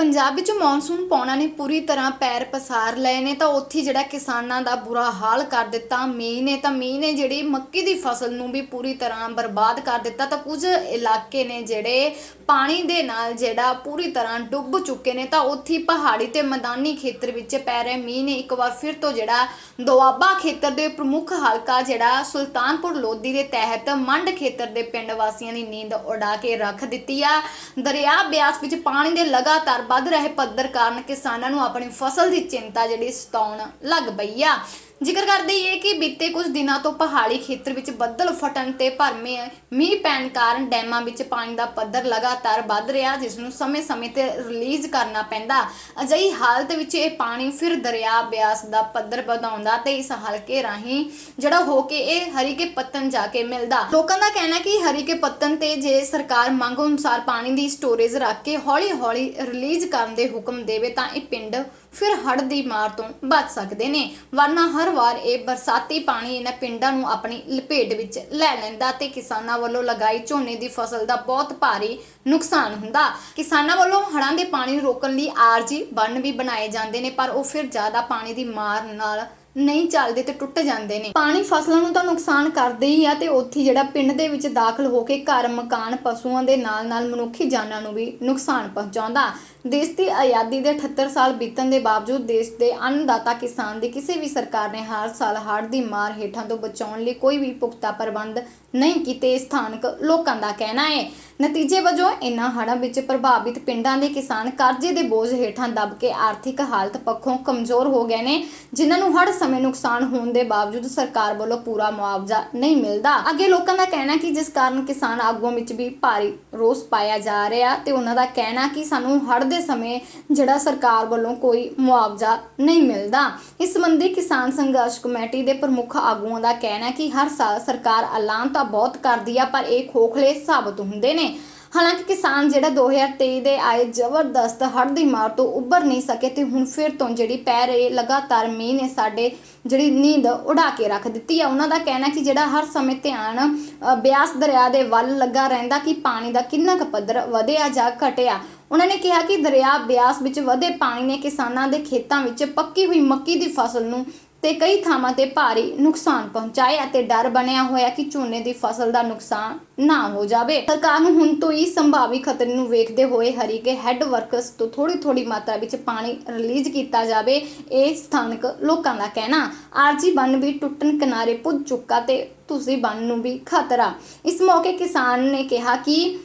ਪੰਜਾਬ ਵਿੱਚ ਮੌਨਸੂਨ ਪੌਣਾ ਨੇ ਪੂਰੀ ਤਰ੍ਹਾਂ ਪੈਰ ਪਸਾਰ ਲਏ ਨੇ, ਤਾਂ ਉੱਥੇ ਜਿਹੜਾ ਕਿਸਾਨਾਂ ਦਾ ਬੁਰਾ ਹਾਲ ਕਰ ਦਿੱਤਾ ਮੀਂਹ ਨੇ, ਤਾਂ ਮੀਂਹ ਨੇ ਜਿਹੜੀ ਮੱਕੀ ਦੀ ਫਸਲ ਨੂੰ ਵੀ ਪੂਰੀ ਤਰ੍ਹਾਂ ਬਰਬਾਦ ਕਰ ਦਿੱਤਾ, ਤਾਂ ਕੁਝ ਇਲਾਕੇ ਨੇ ਜਿਹੜੇ ਪਾਣੀ ਦੇ ਨਾਲ ਜਿਹੜਾ ਪੂਰੀ ਤਰ੍ਹਾਂ ਡੁੱਬ ਚੁੱਕੇ ਨੇ, ਤਾਂ ਉੱਥੇ ਪਹਾੜੀ ਤੇ ਮੈਦਾਨੀ ਖੇਤਰ ਵਿੱਚ ਪੈ ਰਹੇ ਮੀਂਹ ਨੇ ਇੱਕ ਵਾਰ ਫਿਰ ਤੋਂ ਜਿਹੜਾ ਦੁਆਬਾ ਖੇਤਰ ਦੇ ਪ੍ਰਮੁੱਖ ਹਲਕਾ ਜਿਹੜਾ ਸੁਲਤਾਨਪੁਰ ਲੋਧੀ ਦੇ ਤਹਿਤ ਮੰਡ ਖੇਤਰ ਦੇ ਪਿੰਡ ਵਾਸੀਆਂ ਦੀ ਨੀਂਦ ਉਡਾ ਕੇ ਰੱਖ ਦਿੱਤੀ ਆ। ਦਰਿਆ ਬਿਆਸ ਵਿੱਚ ਪਾਣੀ ਦੇ ਲਗਾਤਾਰ ਵੱਧ ਰਹੇ ਪੱਧਰ ਕਾਰਨ ਕਿਸਾਨਾਂ ਨੂੰ ਆਪਣੀ ਫਸਲ ਦੀ ਚਿੰਤਾ ਜਿਹੜੀ ਸਤਾਉਣ ਲੱਗ ਪਈ ਆ। ਜ਼ਿਕਰ ਕਰਦੇ ਇਹ ਕਿ ਬੀਤੇ ਕੁਝ ਦਿਨਾਂ ਤੋਂ ਪਹਾੜੀ ਖੇਤਰ ਵਿੱਚ ਬੱਦਲ ਫਟਣ ਤੇ ਭਰਮੇ ਮੀਂਹ ਪੈਣ ਕਾਰਨ ਡੈਮਾਂ ਵਿੱਚ ਪਾਣੀ ਦਾ ਪੱਧਰ ਲਗਾਤਾਰ ਵੱਧ ਰਿਹਾ, ਜਿਸ ਨੂੰ ਸਮੇਂ-ਸਮੇਂ ਤੇ ਰਿਲੀਜ਼ ਕਰਨਾ ਪੈਂਦਾ। ਅਜਿਹੀ ਹਾਲਤ ਵਿੱਚ ਇਹ ਪਾਣੀ ਫਿਰ ਦਰਿਆ ਬਿਆਸ ਦਾ ਪੱਧਰ ਵਧਾਉਂਦਾ ਤੇ ਇਸ ਹਲਕੇ ਰਾਹੀਂ ਜਿਹੜਾ ਹੋ ਕੇ ਇਹ ਹਰੀਕੇ ਪੱਤਨ ਜਾ ਕੇ ਮਿਲਦਾ। ਲੋਕਾਂ ਦਾ ਕਹਿਣਾ ਕਿ ਹਰੀਕੇ ਪੱਤਨ ਤੇ ਜੇ ਸਰਕਾਰ ਮੰਗ ਅਨੁਸਾਰ ਪਾਣੀ ਦੀ ਸਟੋਰੇਜ ਰੱਖ ਕੇ ਹੌਲੀ-ਹੌਲੀ ਰਿਲੀਜ਼ ਕਰਨ ਦੇ ਹੁਕਮ ਦੇਵੇ, ਤਾਂ ਇਹ ਪਿੰਡ ਫਿਰ ਹੜ੍ਹ ਦੀ ਮਾਰ ਤੋਂ ਬਚ ਸਕਦੇ ਨੇ। ਵਰਨਾ ਹਰ ਵਾਰ ਇਹ ਬਰਸਾਤੀ ਪਾਣੀ ਇਹਨਾਂ ਪਿੰਡਾਂ ਨੂੰ ਆਪਣੀ ਲਪੇਟ ਵਿੱਚ ਲੈ ਲੈਂਦਾ ਤੇ ਕਿਸਾਨਾਂ ਵੱਲੋਂ ਲਗਾਈ ਝੋਨੇ ਦੀ ਫਸਲ ਦਾ ਬਹੁਤ ਭਾਰੀ ਨੁਕਸਾਨ ਹੁੰਦਾ। ਕਿਸਾਨਾਂ ਵੱਲੋਂ ਹੜ੍ਹਾਂ ਦੇ ਪਾਣੀ ਨੂੰ ਰੋਕਣ ਲਈ ਆਰਜੀ ਬੰਨ ਵੀ ਬਣਾਏ ਜਾਂਦੇ ਨੇ, ਪਰ ਉਹ ਫਿਰ ਜ਼ਿਆਦਾ ਪਾਣੀ ਦੀ ਮਾਰ ਨਾਲ ਨਹੀਂ ਚੱਲਦੇ ਤੇ ਟੁੱਟ ਜਾਂਦੇ ਨੇ। ਪਾਣੀ ਫਸਲਾਂ ਨੂੰ ਤਾਂ ਨੁਕਸਾਨ ਕਰਦੇ ਹੀ ਆ ਤੇ ਉੱਥੇ ਜਿਹੜਾ ਪਿੰਡ ਦੇ ਵਿੱਚ ਦਾਖਲ ਹੋ ਕੇ ਘਰ, ਮਕਾਨ ਪਸ਼ੂਆਂ ਦੇ ਨਾਲ ਨਾਲ ਮਨੁੱਖੀ ਜਾਨਾਂ ਨੂੰ ਵੀ ਨੁਕਸਾਨ ਪਹੁੰਚਾਉਂਦਾ। ਦੇਸ਼ ਦੀ ਆਜ਼ਾਦੀ ਦੇ 78 ਸਾਲ ਬੀਤਣ ਦੇ ਬਾਵਜੂਦ ਦੇਸ਼ ਦੇ ਅੰਨਦਾਤਾ ਕਿਸਾਨ ਦੀ ਕਿਸੇ ਵੀ ਸਰਕਾਰ ਨੇ ਹਰ ਸਾਲ ਹੜ੍ਹ ਦੀ ਮਾਰ ਹੇਠਾਂ ਤੋਂ ਬਚਾਉਣ ਲਈ ਕੋਈ ਵੀ ਪੁਖਤਾ ਪ੍ਰਬੰਧ ਨਹੀਂ ਕੀਤੇ ਸਥਾਨਕ ਲੋਕਾਂ ਦਾ ਕਹਿਣਾ ਹੈ। ਨਤੀਜੇ ਵਜੋਂ ਇਨ੍ਹਾਂ ਹੜ੍ਹਾਂ ਵਿੱਚ ਪ੍ਰਭਾਵਿਤ ਪਿੰਡਾਂ ਦੇ ਕਿਸਾਨ ਕਰਜ਼ੇ ਦੇ ਬੋਝ ਹੇਠਾਂ ਦਬ ਕੇ ਆਰਥਿਕ ਹਾਲਤ ਪੱਖੋਂ ਕਮਜ਼ੋਰ ਹੋ ਗਏ ਨੇ, ਜਿਨ੍ਹਾਂ ਨੂੰ ਹੜ੍ਹ ਸਮੇਂ ਨੁਕਸਾਨ ਹੋਣ ਦੇ ਬਾਵਜੂਦ ਸਰਕਾਰ ਵੱਲੋਂ ਪੂਰਾ ਮੁਆਵਜ਼ਾ ਨਹੀਂ ਮਿਲਦਾ। ਅੱਗੇ ਲੋਕਾਂ ਦਾ ਕਹਿਣਾ ਕਿ ਜਿਸ ਕਾਰਨ ਕਿਸਾਨ ਆਗੂਆਂ ਵਿੱਚ ਵੀ ਭਾਰੀ ਰੋਸ ਪਾਇਆ ਜਾ ਰਿਹਾ ਤੇ ਉਹਨਾਂ ਦਾ ਕਹਿਣਾ ਕਿ ਸਾਨੂੰ ਹੜ੍ਹ ਦੇ ਸਮੇਂ ਜਿਹੜਾ ਸਰਕਾਰ ਵੱਲੋਂ ਕੋਈ ਮੁਆਵਜ਼ਾ ਨਹੀਂ ਮਿਲਦਾ। ਇਸ ਸੰਬੰਧੀ ਕਿਸਾਨ ਸੰਘਰਸ਼ ਕਮੇਟੀ ਦੇ ਪ੍ਰਮੁੱਖ ਆਗੂਆਂ ਦਾ ਕਹਿਣਾ ਕਿ ਹਰ ਸਾਲ ਸਰਕਾਰ ਐਲਾਨ ਤਾਂ ਬਹੁਤ ਕਰਦੀ ਆ, ਪਰ ਇਹ ਖੋਖਲੇ ਸਾਬਤ ਹੁੰਦੇ ਨੇ। ਹਾਲਾਂਕਿ ਕਿਸਾਨ ਜਿਹੜਾ 2023 ਦੇ ਆਏ ਜ਼ਬਰਦਸਤ ਹੜ੍ਹ ਦੀ ਮਾਰ ਤੋਂ ਉੱਭਰ ਨਹੀਂ ਸਕੇ ਤੇ ਹੁਣ ਫਿਰ ਤੋਂ ਜਿਹੜੀ ਪੈ ਰਹੀ ਲਗਾਤਾਰ ਮੀਂਹ ਨੇ ਸਾਡੇ ਜਿਹੜੀ ਨੀਂਦ ਉਡਾ ਕੇ ਰੱਖ ਦਿੱਤੀ ਆ। ਉਹਨਾਂ ਦਾ ਕਹਿਣਾ ਕਿ ਜਿਹੜਾ ਹਰ ਸਮੇਂ ਧਿਆਨ ਬਿਆਸ ਦਰਿਆ ਦੇ ਵੱਲ ਲੱਗਾ ਰਹਿੰਦਾ ਕਿ ਪਾਣੀ ਦਾ ਕਿੰਨਾ ਕੁ ਪੱਧਰ ਵਧਿਆ ਜਾਂ ਘਟਿਆ। ਉਹਨਾਂ ਨੇ ਕਿਹਾ ਕਿ ਦਰਿਆ ਬਿਆਸ ਵਿੱਚ ਵਧੇ ਪਾਣੀ ਨੇ ਕਿਸਾਨਾਂ ਦੇ ਖੇਤਾਂ ਵਿੱਚ ਪੱਕੀ ਹੋਈ ਮੱਕੀ ਦੀ ਫਸਲ ਨੂੰ ਤੇ ਕਈ ਥਾਵਾਂ ਤੇ ਭਾਰੀ ਨੁਕਸਾਨ ਪਹੁੰਚਾਇਆ ਅਤੇ ਡਰ ਬਣਿਆ ਹੋਇਆ ਕਿ ਝੋਨੇ ਦੀ ਫਸਲ ਦਾ ਨੁਕਸਾਨ ਨਾ ਹੋ ਜਾਵੇ। ਸਰਕਾਰ ਨੂੰ ਹੁਣ ਤੋਂ ਹੀ ਸੰਭਾਵੀ ਖਤਰੇ ਨੂੰ ਵੇਖਦੇ ਹੋਏ ਹਰੀਕੇ ਹੈੱਡ ਵਰਕਰਸ ਤੋਂ ਥੋੜੀ ਥੋੜੀ ਮਾਤਰਾ ਵਿੱਚ ਪਾਣੀ ਰਿਲੀਜ਼ ਕੀਤਾ ਜਾਵੇ, ਇਹ ਸਥਾਨਕ ਲੋਕਾਂ ਦਾ ਕਹਿਣਾ। ਆਰਜੀ ਬੰਨ ਵੀ ਟੁੱਟਣ ਕਿਨਾਰੇ ਪੁੱਜ ਚੁੱਕਾ ਤੇ ਤੁਸੀਂ ਬੰਨ ਨੂੰ ਵੀ ਖਤਰਾ। ਇਸ ਮੌਕੇ ਕਿਸਾਨ ਨੇ ਕਿਹਾ ਕਿ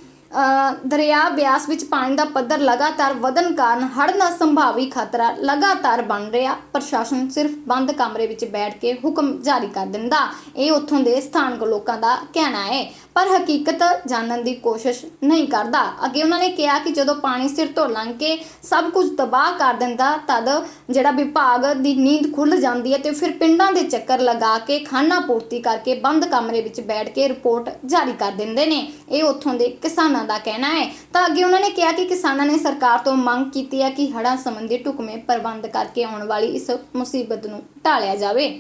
ਦਰਿਆ ਬਿਆਸ ਵਿੱਚ ਪਾਣੀ ਦਾ ਪੱਧਰ ਲਗਾਤਾਰ ਵਧਣ ਕਾਰਨ ਹੜ੍ਹ ਦਾ ਸੰਭਾਵੀ ਖਤਰਾ ਲਗਾਤਾਰ ਬਣ ਰਿਹਾ। ਪ੍ਰਸ਼ਾਸਨ ਸਿਰਫ ਬੰਦ ਕਮਰੇ ਵਿੱਚ ਬੈਠ ਕੇ ਹੁਕਮ ਜਾਰੀ ਕਰ ਦਿੰਦਾ। ਇਹ ਉੱਥੋਂ ਦੇ ਸਥਾਨਕ ਲੋਕਾਂ ਦਾ ਕਹਿਣਾ ਹੈ, ਪਰ ਹਕੀਕਤ ਜਾਣਨ ਦੀ ਕੋਸ਼ਿਸ਼ ਨਹੀਂ ਕਰਦਾ। ਅੱਗੇ ਉਹਨਾਂ ਨੇ ਕਿਹਾ ਕਿ ਜਦੋਂ ਪਾਣੀ ਸਿਰ ਤੋਂ ਲੰਘ ਕੇ ਸਭ ਕੁਝ ਤਬਾਹ ਕਰ ਦਿੰਦਾ, ਤਦ ਜਿਹੜਾ ਵਿਭਾਗ ਦੀ ਨੀਂਦ ਖੁੱਲ ਜਾਂਦੀ ਹੈ ਤੇ ਫਿਰ ਪਿੰਡਾਂ ਦੇ ਚੱਕਰ ਲਗਾ ਕੇ ਖਾਨਾ ਪੂਰਤੀ ਕਰਕੇ ਬੰਦ ਕਮਰੇ ਵਿੱਚ ਬੈਠ ਕੇ ਰਿਪੋਰਟ ਜਾਰੀ ਕਰ ਦਿੰਦੇ ਨੇ। ਇਹ ਉੱਥੋਂ ਦੇ ਕਿਸਾਨ ਕਿਸਾਨਾਂ ਦਾ ਕਹਿਣਾ ਹੈ। ਤਾਂ ਅੱਗੇ ਉਹਨਾਂ ਨੇ ਕਿਹਾ ਕਿ ਕਿਸਾਨਾਂ ਨੇ ਸਰਕਾਰ ਤੋਂ ਮੰਗ ਕੀਤੀ ਹੈ ਕਿ ਹੜ੍ਹਾਂ ਸੰਬੰਧੀ ਢੁਕਵੇਂ ਪ੍ਰਬੰਧ ਕਰਕੇ ਆਉਣ ਵਾਲੀ ਇਸ ਮੁਸੀਬਤ ਨੂੰ ਟਾਲਿਆ ਜਾਵੇ।